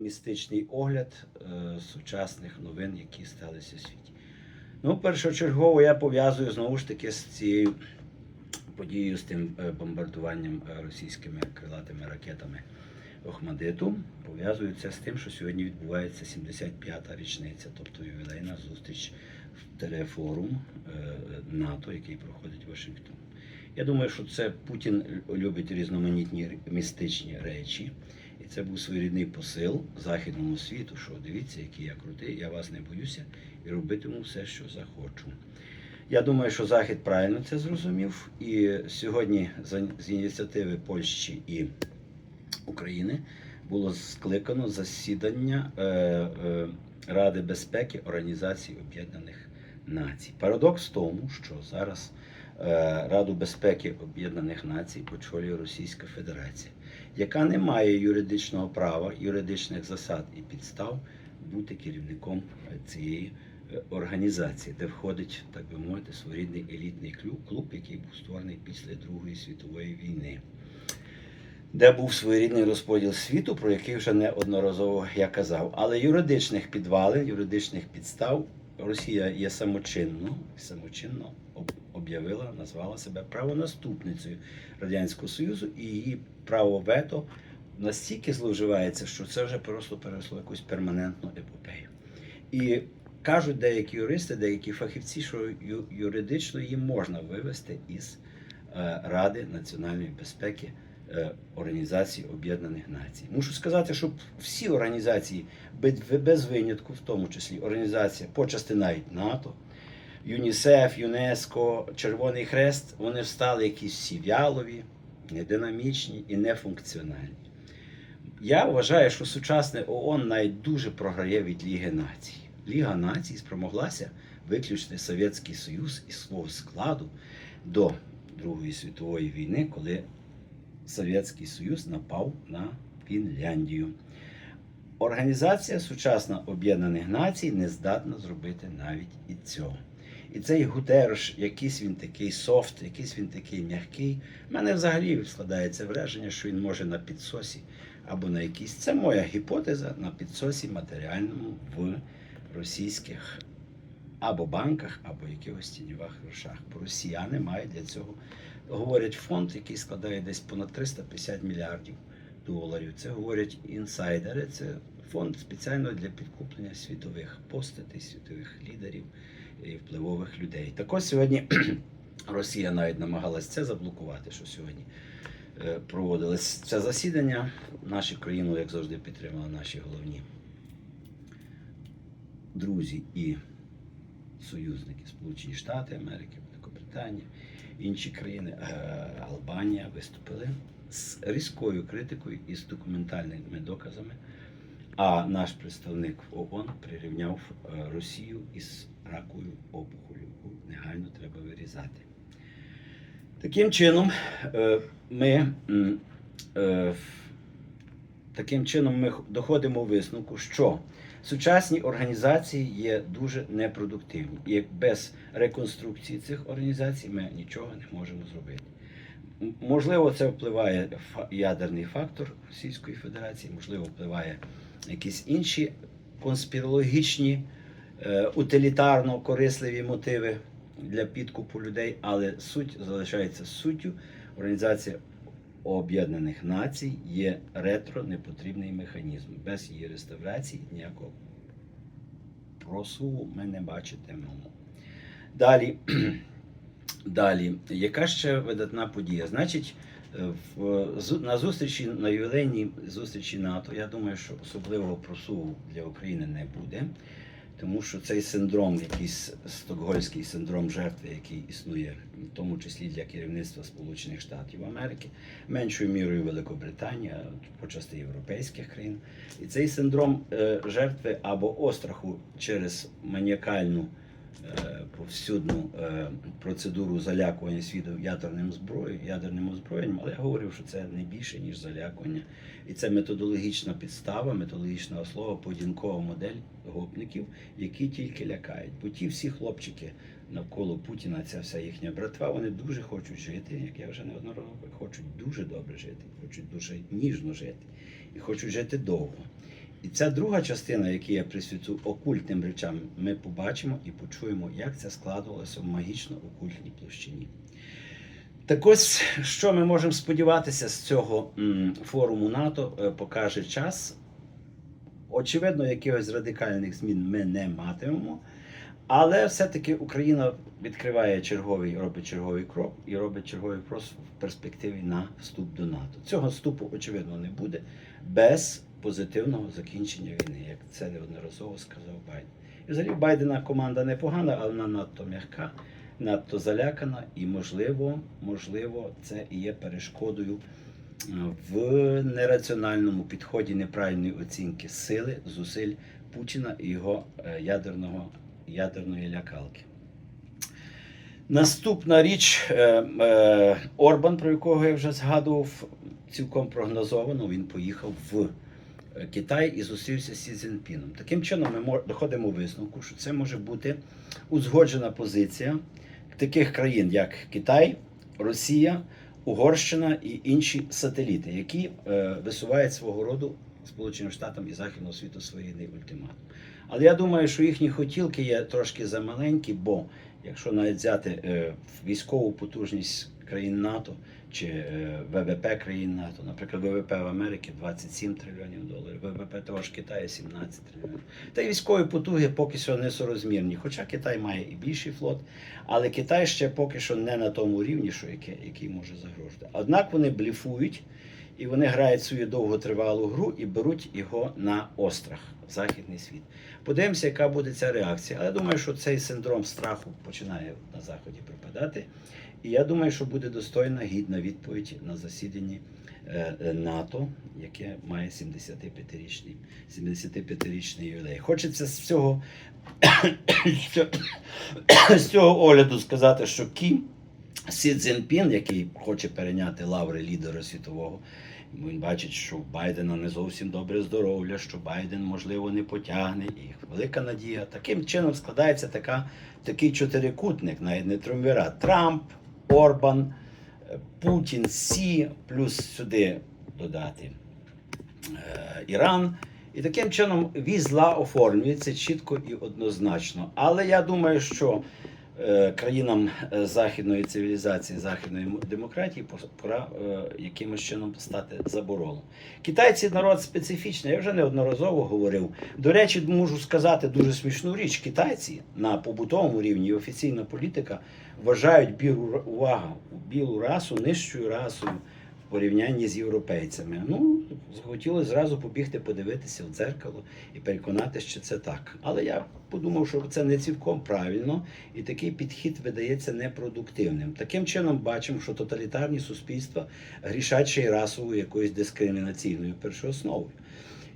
містичний огляд е, сучасних новин, які сталися в світі. Ну, першочергово я пов'язую знову ж таки з цією подією, з тим е, бомбардуванням е, російськими крилатими ракетами Охмадиту. Пов'язую це з тим, що сьогодні відбувається 75-та річниця, тобто ювілейна зустріч в телефорум е, НАТО, який проходить в Вашингтон. Я думаю, що це Путін любить різноманітні містичні речі. І це був своєрідний посил західному світу, що дивіться, який я крутий, я вас не боюся і робитиму все, що захочу. Я думаю, що Захід правильно це зрозумів. І сьогодні з ініціативи Польщі і України було скликано засідання е, е, Ради безпеки Організації Об'єднаних Націй. Парадокс в тому, що зараз Раду безпеки Об'єднаних Націй очолює Російська Федерація, яка не має юридичного права, юридичних засад і підстав бути керівником е, цієї е, організації, де входить, так би мовити, своєрідний елітний клуб, який був створений після Другої світової війни де був своєрідний розподіл світу, про який вже неодноразово я казав. Але юридичних підвалин, юридичних підстав Росія є самочинно, самочинно об'явила, назвала себе правонаступницею Радянського Союзу, і її право вето настільки зловживається, що це вже просто переросло якусь перманентну епопею. І кажуть деякі юристи, деякі фахівці, що юридично її можна вивести із е, Ради національної безпеки е, Організації Об'єднаних Націй. Мушу сказати, що всі організації, без- без винятку, в тому числі організація почасти навіть НАТО, ЮНІСЕФ, ЮНЕСКО, Червоний Хрест, вони встали якісь всі вялові, нединамічні і нефункціональні. Я вважаю, що сучасне ООН навіть дуже програє від Ліги націй. Ліга націй спромоглася виключити Совєтський Союз із свого складу до Другої світової війни, коли Совєтський Союз напав на Фінляндію. Організація сучасна Об'єднаних Націй не здатна зробити навіть і цього. І цей Гутерш, якийсь він такий софт, якийсь він такий м'який. У мене взагалі складається враження, що він може на підсосі або на якійсь. Це моя гіпотеза на підсосі матеріальному в російських або банках, або якихось тіньових грошах. Росіяни мають для цього, говорять, фонд, який складає десь понад 350 мільярдів доларів. Це говорять інсайдери. Це фонд спеціально для підкуплення світових постатей, світових лідерів і впливових людей. Так ось сьогодні Росія навіть намагалась це заблокувати, що сьогодні е, проводилось це засідання. Нашу країну, як завжди, підтримали наші головні друзі і союзники Сполучені Штати Америки, Великобританія, інші країни, е, Албанія виступили з різкою критикою і з документальними доказами. А наш представник в ООН прирівняв е, Росію із раковою опухолю, негайно треба вирізати. Таким чином, е, ми е, таким чином ми доходимо висновку, що сучасні організації є дуже непродуктивні. І без реконструкції цих організацій ми нічого не можемо зробити. Можливо, це впливає ядерний фактор Російської Федерації, можливо, впливає якісь інші конспірологічні, утилітарно корисливі мотиви для підкупу людей, але суть залишається суттю. Організація Об'єднаних Націй є ретро непотрібний механізм. Без її реставрації ніякого просуву ми не бачитимемо. Далі, далі, яка ще видатна подія? Значить, е, в, на зустрічі на ювілейній зустрічі НАТО, я думаю, що особливого просуву для України не буде, тому що цей синдром, якийсь стокгольський синдром жертви, який існує, в тому числі для керівництва Сполучених Штатів Америки, меншою мірою Великобританія, почасти європейських країн. І цей синдром е, жертви або остраху через маніакальну повсюдну е, процедуру залякування світу ядерним зброєю, ядерним озброєнням, але я говорив, що це не більше, ніж залякування. І це методологічна підстава, методологічна основа, поведінкова модель гопників, які тільки лякають. Бо ті всі хлопчики навколо Путіна, ця вся їхня братва, вони дуже хочуть жити, як я вже неодноразово, хочуть дуже добре жити, хочуть дуже ніжно жити і хочуть жити довго. І ця друга частина, яку я присвячу окультним речам, ми побачимо і почуємо, як це складувалося в магічно-окультній площині. Так ось, що ми можемо сподіватися з цього форуму НАТО, е, покаже час. Очевидно, якихось радикальних змін ми не матимемо. Але все-таки Україна відкриває черговий, робить черговий крок і робить черговий крок в перспективі на вступ до НАТО. Цього вступу, очевидно, не буде без позитивного закінчення війни, як це неодноразово сказав Байден. І взагалі Байдена команда непогана, але вона надто м'яка, надто залякана, і можливо, можливо, це і є перешкодою е, в нераціональному підході неправильної оцінки сили, зусиль Путіна і його е, ядерного, ядерної лякалки. Наступна річ е, Орбан, про якого я вже згадував, цілком прогнозовано, він поїхав в Китай і зустрівся з Сі Цзіньпіном. Таким чином, ми мо- доходимо висновку, що це може бути узгоджена позиція таких країн, як Китай, Росія, Угорщина і інші сателіти, які е, висувають свого роду Сполученим Штатам і Західного світу своєї ультиматум. Але я думаю, що їхні хотілки є трошки замаленькі, бо якщо навіть взяти е, військову потужність країн НАТО чи е, ВВП країн НАТО, наприклад, ВВП в Америці 27 трильйонів доларів, ВВП того ж Китаю 17 трильйонів. Та й військові потуги поки що не сорозмірні. Хоча Китай має і більший флот, але Китай ще поки що не на тому рівні, що який, який може загрожувати. Однак вони бліфують і вони грають свою довготривалу гру і беруть його на острах в західний світ. Подивимося, яка буде ця реакція. Але я думаю, що цей синдром страху починає на заході пропадати. І я думаю, що буде достойна гідна відповідь на засіданні е, е, НАТО, яке має 75-річний 75-річний ювілей. Хочеться з цього з цього огляду сказати, що Кім Сі Цзіньпін, який хоче перейняти лаври лідера світового, він бачить, що Байдена не зовсім добре здоров'я, що Байден, можливо, не потягне. І велика надія. Таким чином складається така, такий чотирикутник, навіть не триумвірат. Трамп, Орбан, е, Путін, Сі, плюс сюди додати е, Іран. І таким чином візла оформлюється чітко і однозначно. Але я думаю, що країнам е, західної цивілізації, західної демократії пора е, якимось чином стати заборолом Китайці народ специфічний, я вже неодноразово говорив. До речі, можу сказати дуже смішну річ. Китайці на побутовому рівні офіційна політика вважають білу увагу білу расу нижчою расою порівнянні з європейцями. Ну, захотілося зразу побігти, подивитися в дзеркало і переконатися, що це так. Але я подумав, що це не цілком правильно, і такий підхід видається непродуктивним. Таким чином, бачимо, що тоталітарні суспільства грішать ще й расовою якоюсь дискримінаційною першоосновою.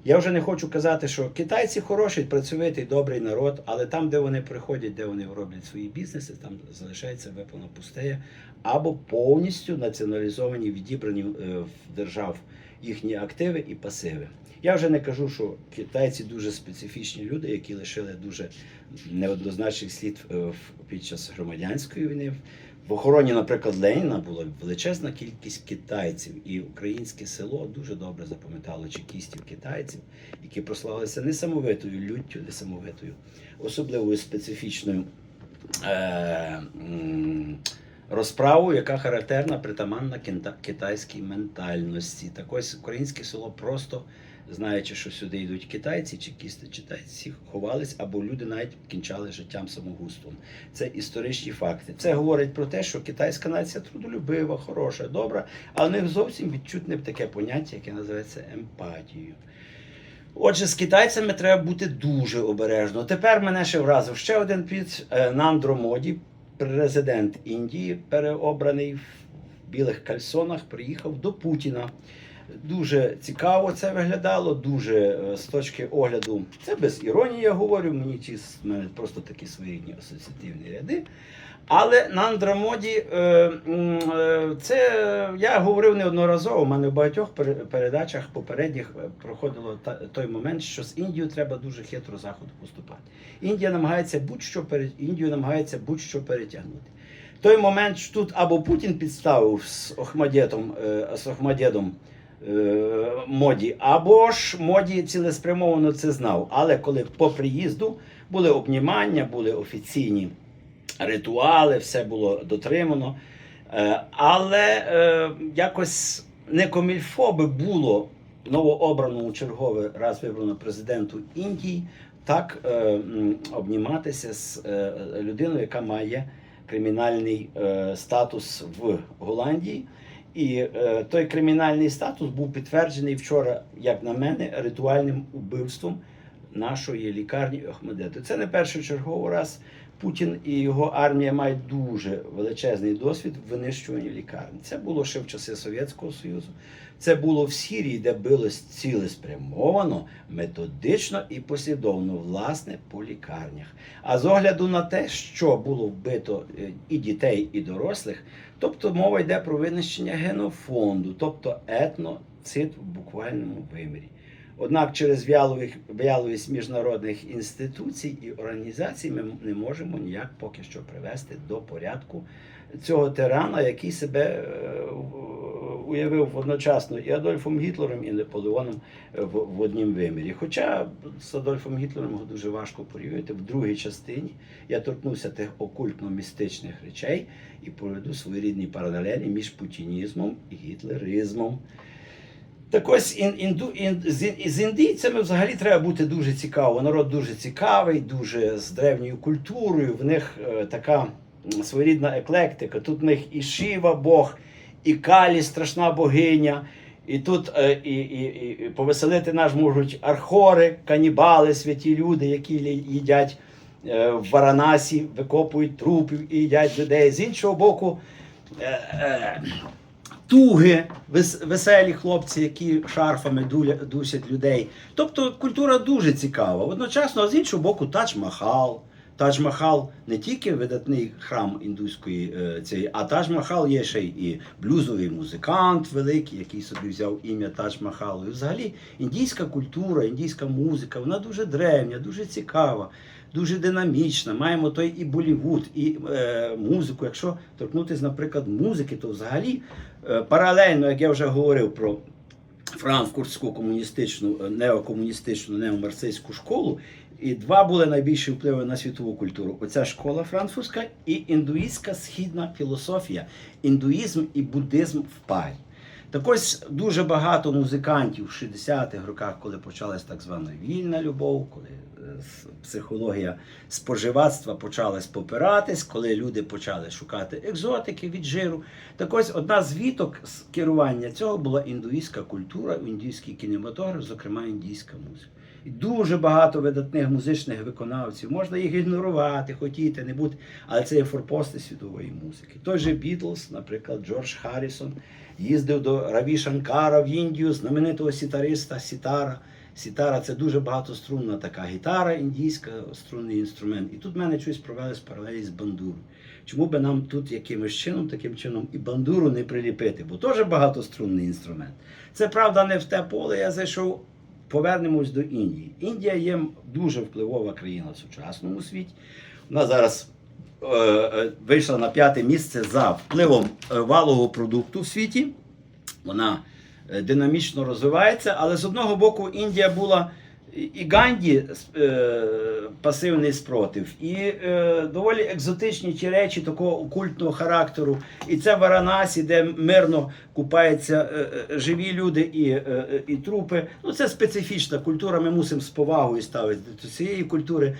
Я вже не хочу казати, що китайці хороший, працьовитий, добрий народ, але там, де вони приходять, де вони роблять свої бізнеси, там залишається виповна пустея або повністю націоналізовані, відібрані е, в держав їхні активи і пасиви. Я вже не кажу, що китайці дуже специфічні люди, які лишили дуже неоднозначний слід е, під час громадянської війни. В охороні, наприклад, Леніна була величезна кількість китайців, і українське село дуже добре запам'ятало чекістів китайців, які прославилися несамовитою люттю, несамовитою, особливою специфічною е, розправою, яка характерна, притаманна китайській ментальності. Так ось українське село просто. Знаючи, що сюди йдуть китайці, чекісти, читайці ховались, або люди навіть кінчали життям самогубством. Це історичні факти. Це говорить про те, що китайська нація трудолюбива, хороша, добра, але не зовсім відчутне таке поняття, яке називається емпатією. Отже, з китайцями треба бути дуже обережно. Тепер мене ще вразив ще один піц е, на Президент Індії, переобраний в білих кальсонах, приїхав до Путіна. Дуже цікаво це виглядало, дуже е, з точки огляду, це без іронії, я говорю, мені ті просто такі своєрідні асоціативні ряди. Але на Андромоді е, е, це я говорив неодноразово. У мене в багатьох передачах попередніх проходило той момент, що з Індією треба дуже хитро заходу поступати. Індія намагається будь-що пере- Індію намагається будь-що перетягнути. Той момент що тут або Путін підставив з Охмадєтом, з Охмадєдом моді, або ж моді цілеспрямовано це знав. Але коли по приїзду були обнімання, були офіційні ритуали, все було дотримано. Е, Але е, якось не комільфо би було новообраному черговий раз вибрано президенту Індії так е, обніматися з е, людиною, яка має кримінальний е, статус в Голландії. І е, той кримінальний статус був підтверджений вчора, як на мене, ритуальним убивством нашої лікарні Охмедету. Це не першочерговий раз. Путін і його армія мають дуже величезний досвід в винищуванні лікарні. Це було ще в часи Совєтського Союзу. Це було в Сірії, де билось цілеспрямовано, методично і послідовно, власне, по лікарнях. А з огляду на те, що було вбито е, і дітей, і дорослих, тобто мова йде про винищення генофонду, тобто етноцид в буквальному вимірі. Однак через в'яловість міжнародних інституцій і організацій ми не можемо ніяк поки що привести до порядку цього тирана, який себе е, уявив одночасно і Адольфом Гітлером, і Наполеоном в, в однім вимірі. Хоча з Адольфом Гітлером його дуже важко порівняти. В другій частині я торкнувся тих окультно-містичних речей і проведу своєрідні паралелі між путінізмом і гітлеризмом. Так ось ін, інду, ін, з, індійцями взагалі треба бути дуже цікаво. Народ дуже цікавий, дуже з древньою культурою. В них е, така своєрідна еклектика. Тут в них і Шива Бог, і Калі, страшна богиня. І тут е, і, і, і, повеселити нас можуть архори, канібали, святі люди, які їдять е, в Варанасі, викопують трупів і їдять людей. З іншого боку, туги, веселі хлопці, які шарфами дусять людей. Тобто культура дуже цікава. Одночасно, а з іншого боку, Тадж-Махал. Тадж-Махал не тільки видатний храм індуської е, цієї, а Тадж-Махал є ще і блюзовий музикант великий, який собі взяв ім'я Тадж-Махалу. І взагалі індійська культура, індійська музика, вона дуже древня, дуже цікава, дуже динамічна. Маємо той і Болівуд, і е, музику. Якщо торкнутися, наприклад, музики, то взагалі е, паралельно, як я вже говорив про франкфуртську комуністичну, е, неокомуністичну, неомарсистську школу. І два були найбільші впливи на світову культуру: оця школа франкфуртська і індуїстська східна філософія, індуїзм і буддизм в парі. Так ось дуже багато музикантів в 60-х роках, коли почалась так звана вільна любов, коли е, психологія споживацтва почалась попиратись, коли люди почали шукати екзотики від жиру. Так ось одна з віток з керування цього була індуїстська культура, індійський кінематограф, зокрема індійська музика. І дуже багато видатних музичних виконавців. Можна їх ігнорувати, хотіти, не бути, але це є форпости світової музики. Той же Бітлз, наприклад, Джордж Харрісон, їздив до Раві Шанкара в Індію, знаменитого сітариста Сітара. Сітара це дуже багатострунна така гітара, індійська струнний інструмент. І тут мене щось провели з паралелі з бандурою. Чому би нам тут якимось чином, таким чином і бандуру не приліпити? Бо теж багатострунний інструмент. Це правда не в те поле. Я зайшов. Повернемось до Індії. Індія є дуже впливова країна в сучасному світі. Вона зараз е, е, вийшла на п'яте місце за впливом е, валового продукту в світі. Вона е, динамічно розвивається, але з одного боку Індія була і- Ганді е, пасивний спротив, і е, доволі екзотичні ті речі такого окультного характеру. І це Варанасі, де мирно купаються е, е, живі люди і, е, е, і трупи. Ну це специфічна культура. Ми мусимо з повагою ставити до цієї культури.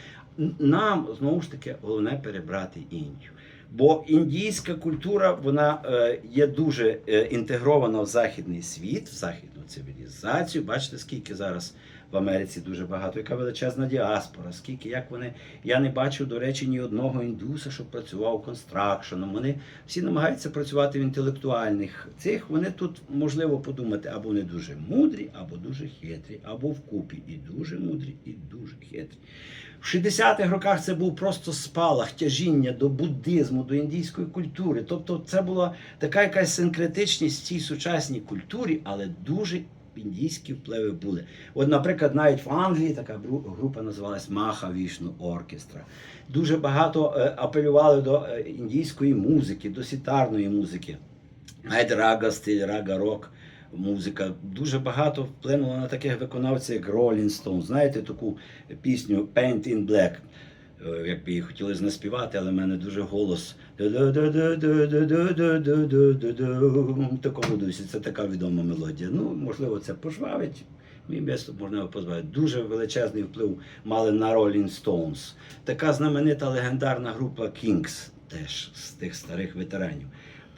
Нам знову ж таки головне перебрати Індію. Бо індійська культура вона е, є дуже е, інтегрована в західний світ, в західну цивілізацію. Бачите, скільки зараз в Америці дуже багато, яка величезна діаспора, скільки як вони. Я не бачив, до речі, ні одного індуса, щоб працював констракшеном. Вони всі намагаються працювати в інтелектуальних цих. Вони тут можливо подумати, або вони дуже мудрі, або дуже хитрі, або вкупі і дуже мудрі, і дуже хитрі. В 60-х роках це був просто спалах тяжіння до буддизму, до індійської культури. Тобто це була така якась синкретичність в цій сучасній культурі, але дуже індійські впливи були. От, наприклад, навіть в Англії така група називалась Маха Вішну Оркестра. Дуже багато е, апелювали до е, індійської музики, до сітарної музики. Навіть рага стиль, рага рок музика. Дуже багато вплинуло на таких виконавців, як Rolling Stone. Знаєте таку пісню Paint in Black. Е, Як би її хотіли наспівати, але в мене дуже голос. Такому дусі. Це така відома мелодія. Ну, можливо, це пожвавить. Мій виступ можливо позбавити. Дуже величезний вплив мали на Rolling Stones. Така знаменита легендарна група Kings теж з тих старих ветеранів.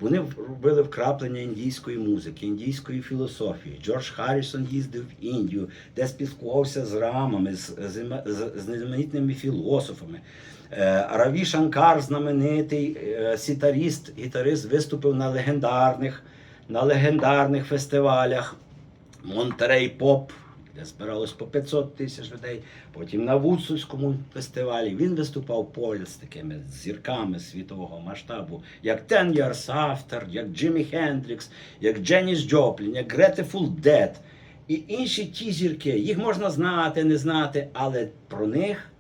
Вони робили вкраплення індійської музики, індійської філософії. Джордж Харрісон їздив в Індію, де спілкувався з рамами, з, з, з, знаменитими філософами. Е, Раві Шанкар, знаменитий е, сітаріст, гітарист, виступив на легендарних, на легендарних фестивалях. Монтерей Поп, де збиралось по 500 тисяч людей. Потім на Вуцульському фестивалі він виступав поряд з такими зірками світового масштабу, як Ten Years After, як Джиммі Хендрікс, як Дженіс Джоплін, як Grateful Дед. і інші ті зірки. Їх можна знати, не знати, але про них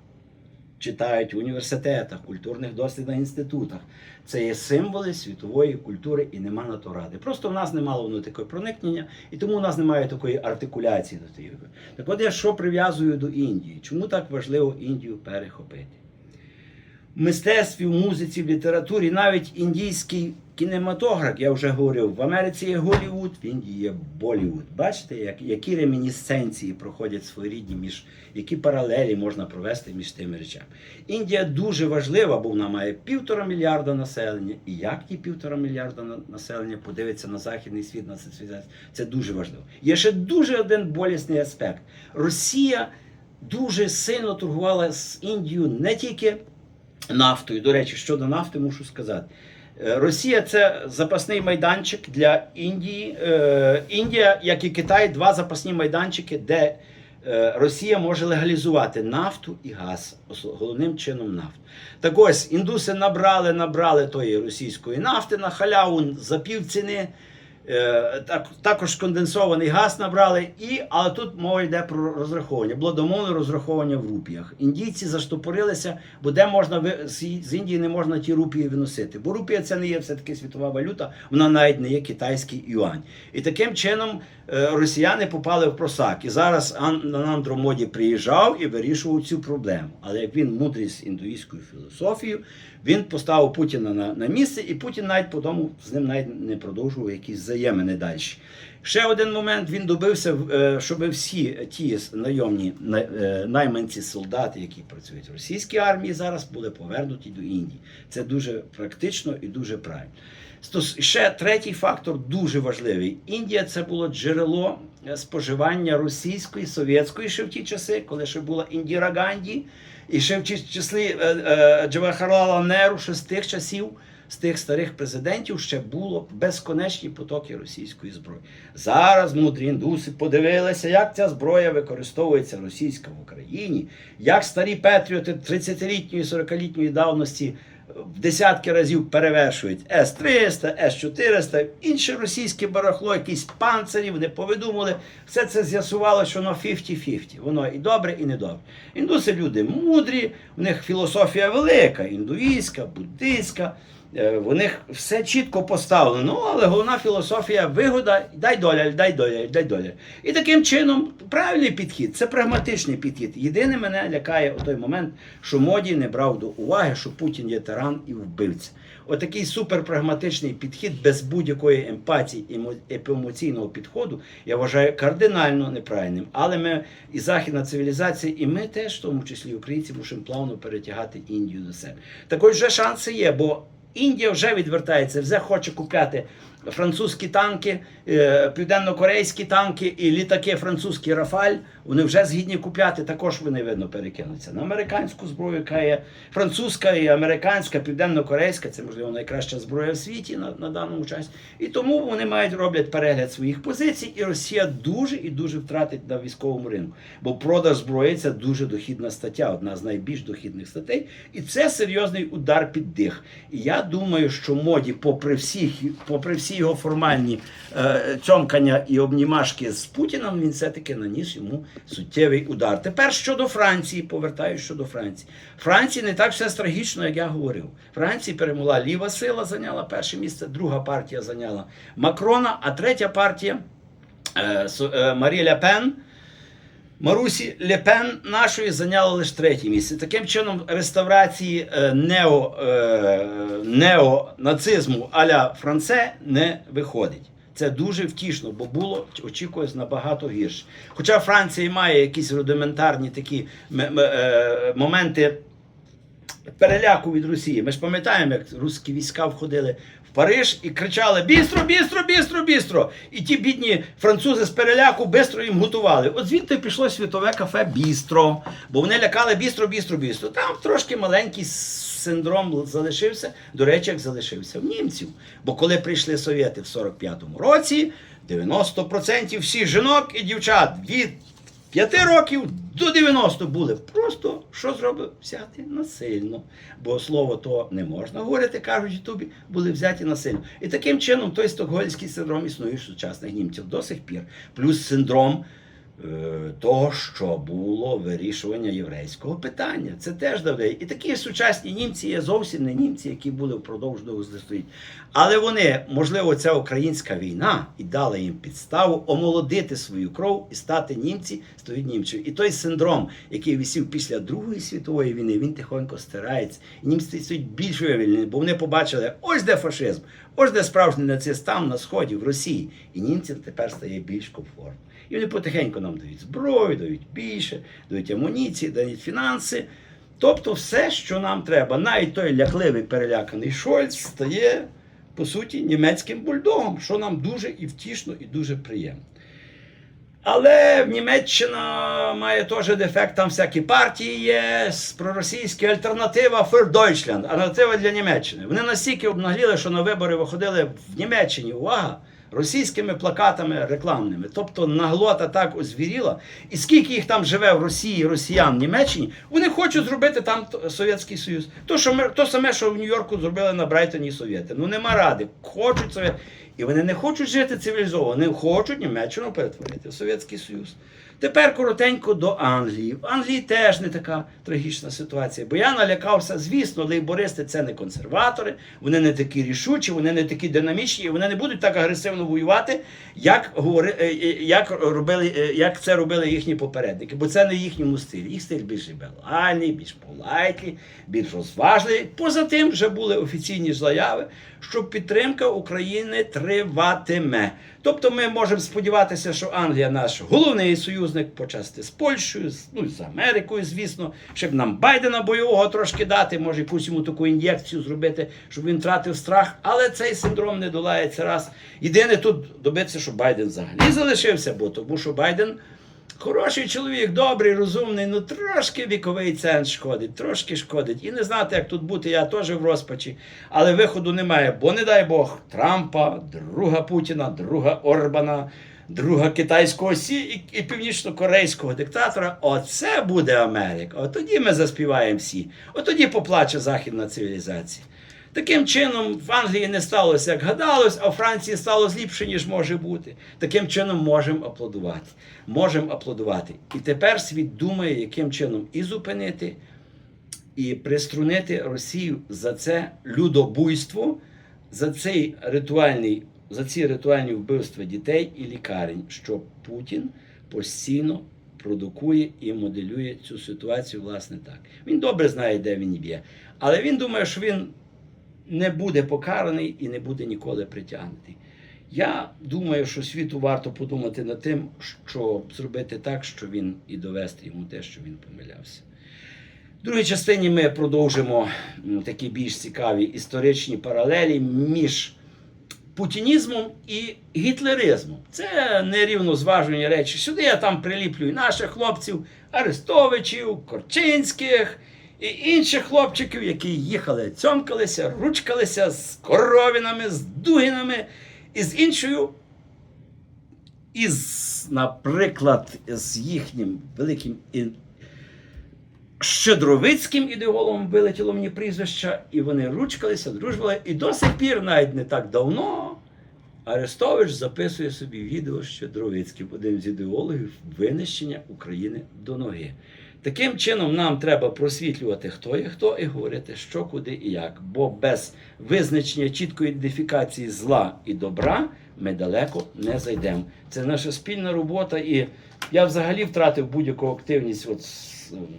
читають в університетах, культурних дослідних інститутах. Це є символи світової культури і нема на то ради. Просто в нас не мало воно такого проникнення, і тому у нас немає такої артикуляції до тієї. Так от я що прив'язую до Індії? Чому так важливо Індію перехопити? Мистецтві, в музиці, в літературі, навіть індійський кінематограф, я вже говорив, в Америці є Голлівуд, в Індії є Болівуд. Бачите, як, які ремінісценції проходять своєрідні між які паралелі можна провести між тими речами. Індія дуже важлива, бо вона має півтора мільярда населення. І як ті півтора мільярда населення подивиться на західний світ, на цивілізацію, це дуже важливо. Є ще дуже один болісний аспект. Росія дуже сильно торгувала з Індією не тільки нафтою. До речі, щодо нафти, мушу сказати. Е, Росія це запасний майданчик для Індії. Е, Індія, як і Китай, два запасні майданчики, де е, Росія може легалізувати нафту і газ, головним чином нафту. Так ось індуси набрали, набрали тої російської нафти на халяву за півціни. Так, також конденсований газ набрали, і, але тут мова йде про розраховування. Було домовлено розраховування в рупіях. Індійці заштопорилися, бо де можна з Індії не можна ті рупії виносити. Бо рупія це не є все-таки світова валюта, вона навіть не є китайський юань. І таким чином е, росіяни попали в просак. І зараз Ан- Нандро Моді приїжджав і вирішував цю проблему. Але як він мудрий з індуїзькою філософією, він поставив Путіна на, на місце, і Путін навіть по тому з ним навіть не продовжував якісь взаємини далі. Ще один момент він добився, е, щоб всі ті найомні на- е, найманці, солдати, які працюють в російській армії, зараз були повернуті до Індії. Це дуже практично і дуже правильно. Ще третій фактор дуже важливий. Індія це було джерело е, споживання російської, совєтської ще в ті часи, коли ще була Індіра Ганді, і ще в ті часи Джавахарлала Неру, ще з тих часів, з тих старих президентів, ще було безконечні потоки російської зброї. Зараз мудрі індуси подивилися, як ця зброя використовується російська в Україні, як старі патріоти 30-літньої, 40-літньої давності в десятки разів перевершують С-300, С-400, інше російське барахло, якісь панцирі, вони повидумали. Все це з'ясувало, що воно 50-50. Воно і добре, і не добре. Індуси люди мудрі, в них філософія велика, індуїзька, буддистська. Е, В них все чітко поставлено, ну, але головна філософія вигода, дай доля, дай доля, дай доля. І таким чином правильний підхід, це прагматичний підхід. Єдине мене лякає у той момент, що моді не брав до уваги, що Путін є тиран і вбивця. Отакий суперпрагматичний підхід без будь-якої емпатії і емо- емоційного підходу, я вважаю кардинально неправильним. Але ми і західна цивілізація, і ми теж, в тому числі українці, мусимо плавно перетягати Індію до себе. Також вже шанси є, бо Індія вже відвертається, вже хоче купляти французькі танки, е, південно-корейські танки і літаки французькі Рафаль. Вони вже згідні купляти. Також вони видно перекинуться на американську зброю, яка є французька і американська, південно-корейська. Це можливо найкраща зброя в світі на, на даному часі. І тому вони мають роблять перегляд своїх позицій, і Росія дуже і дуже втратить на військовому ринку. Бо продаж зброї це дуже дохідна стаття, одна з найбільш дохідних статей. І це серйозний удар під дих. І я думаю, що моді, попри всіх, попри всі його формальні е, цьомкання і обнімашки з Путіном, він все-таки наніс йому суттєвий удар. Тепер щодо Франції, повертаюся щодо Франції. Франції не так все трагічно, як я говорив. Франції перемогла ліва сила, зайняла перше місце, друга партія зайняла Макрона, а третя партія. е, е, Марі Ляпен. Марусі Лепен нашої зайняло лише третє місце. Таким чином, реставрації е, нео, е, неонацизму а-ля Франце не виходить. Це дуже втішно, бо було очікується набагато гірше. Хоча Франція має якісь рудиментарні такі е, моменти переляку від Росії. Ми ж пам'ятаємо, як русські війська входили Париж і кричали Бістро, бістро, бістро, бістро. І ті бідні французи з переляку бистро їм готували. От звідти пішло світове кафе Бістро, бо вони лякали бістро, бістро, бістро. Там трошки маленький синдром залишився. До речі, як залишився в німців. Бо коли прийшли совєти в 45-му році, 90% всіх жінок і дівчат від 5 років до 90 були. Просто що зробив? Взяти насильно. Бо слово то не можна говорити, кажуть тобі були взяті насильно. І таким чином той стокгольмський синдром існує в сучасних німців до сих пір. Плюс синдром е, того, що було вирішування єврейського питання. Це теж давлеє. І такі сучасні німці є зовсім не німці, які були впродовж довгих століть. Але вони, можливо, ця українська війна і дала їм підставу омолодити свою кров і стати німці, стають німців. І той синдром, який висів після Другої світової війни, він тихонько стирається. І німці стають більш вивільнені, бо вони побачили, ось де фашизм, ось де справжній нацист там, на сході, в Росії. І німцям тепер стає більш комфортно. І вони потихеньку нам дають зброю, дають більше, дають амуніції, дають фінанси. Тобто все, що нам треба, навіть той лякливий переляканий Шольц стає, по суті, німецьким бульдогом, що нам дуже і втішно, і дуже приємно. Але Німеччина має теж дефект, там всякі партії є, проросійські альтернатива für Deutschland, альтернатива для Німеччини. Вони настільки обнагліли, що на вибори виходили в Німеччині, увага, російськими плакатами рекламними. Тобто наглота так озвіріла. І скільки їх там живе в Росії, росіян Німеччині, вони хочуть зробити там Совєтський Союз. То, що ми, то саме, що в Нью-Йорку зробили на Брайтоні Совєти. Ну нема ради. Хочуть Совєт. І вони не хочуть жити цивілізовано, вони хочуть Німеччину перетворити в Совєтський Союз. Тепер коротенько до Англії. В Англії теж не така трагічна ситуація. Бо я налякався, звісно, лейбористи це не консерватори, вони не такі рішучі, вони не такі динамічні, і вони не будуть так агресивно воювати, як, говори, е, е, як, робили, е, як це робили їхні попередники. Бо це не їхньому стилі. Їх стиль більш ліберальний, більш полайтлі, більш розважливий. Поза тим вже були офіційні заяви, що підтримка України триватиме. Тобто ми можемо сподіватися, що Англія наш головний союзник почасти з Польщею, ну з Америкою, звісно, щоб нам Байдена бойового трошки дати, може якусь йому таку ін'єкцію зробити, щоб він втратив страх. Але цей синдром не долається раз. Єдине тут добитися, щоб Байден взагалі залишився, бо тому що Байден. Хороший чоловік, добрий, розумний, ну трошки віковий ценз шкодить, трошки шкодить. І не знати, як тут бути, я теж в розпачі. Але виходу немає, бо не дай Бог Трампа, друга Путіна, друга Орбана, друга китайського Сі і, і північно-корейського диктатора. Оце буде Америка. От тоді ми заспіваємо всі. От тоді поплаче західна цивілізація. Таким чином, в Англії не сталося, як гадалось, а в Франції стало ліпше, ніж може бути. Таким чином можемо аплодувати. Можемо аплодувати. І тепер світ думає, яким чином і зупинити, і приструнити Росію за це людобуйство, за цей ритуальний, за ці ритуальні вбивства дітей і лікарень, що Путін постійно продукує і моделює цю ситуацію, власне, так. Він добре знає, де він є. Але він думає, що він не буде покараний і не буде ніколи притягнутий. Я думаю, що світу варто подумати над тим, щоб зробити так, що він і довести йому те, що він помилявся. В другій частині ми продовжимо такі більш цікаві історичні паралелі між путінізмом і гітлеризмом. Це нерівно зважені речі. Сюди я там приліплю і наших хлопців, Арестовичів, Корчинських і інших хлопчиків, які їхали, цьомкалися, ручкалися з коровінами, з дугінами і з іншою. Із, наприклад, з їхнім великим і- Щедровицьким ідеологом вилетіло мені прізвище, і вони ручкалися, дружбали. І до сих пір, навіть не так давно, Арестович записує собі відео з Щедровицьким, один з ідеологів винищення України до ноги. Таким чином, нам треба просвітлювати, хто є хто, і говорити, що, куди і як. Бо без визначення чіткої ідентифікації зла і добра ми далеко не зайдемо. Це наша спільна робота, і я взагалі втратив будь-яку активність от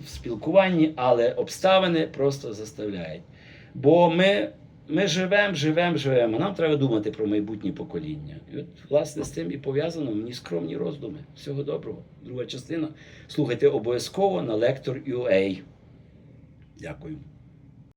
в спілкуванні, але обставини просто заставляють. Бо ми, ми живемо, живемо, живемо. Нам треба думати про майбутнє покоління. І от, власне, з цим і пов'язано мені скромні роздуми. Всього доброго. Друга частина. Слухайте обов'язково на лектор UA. Дякую.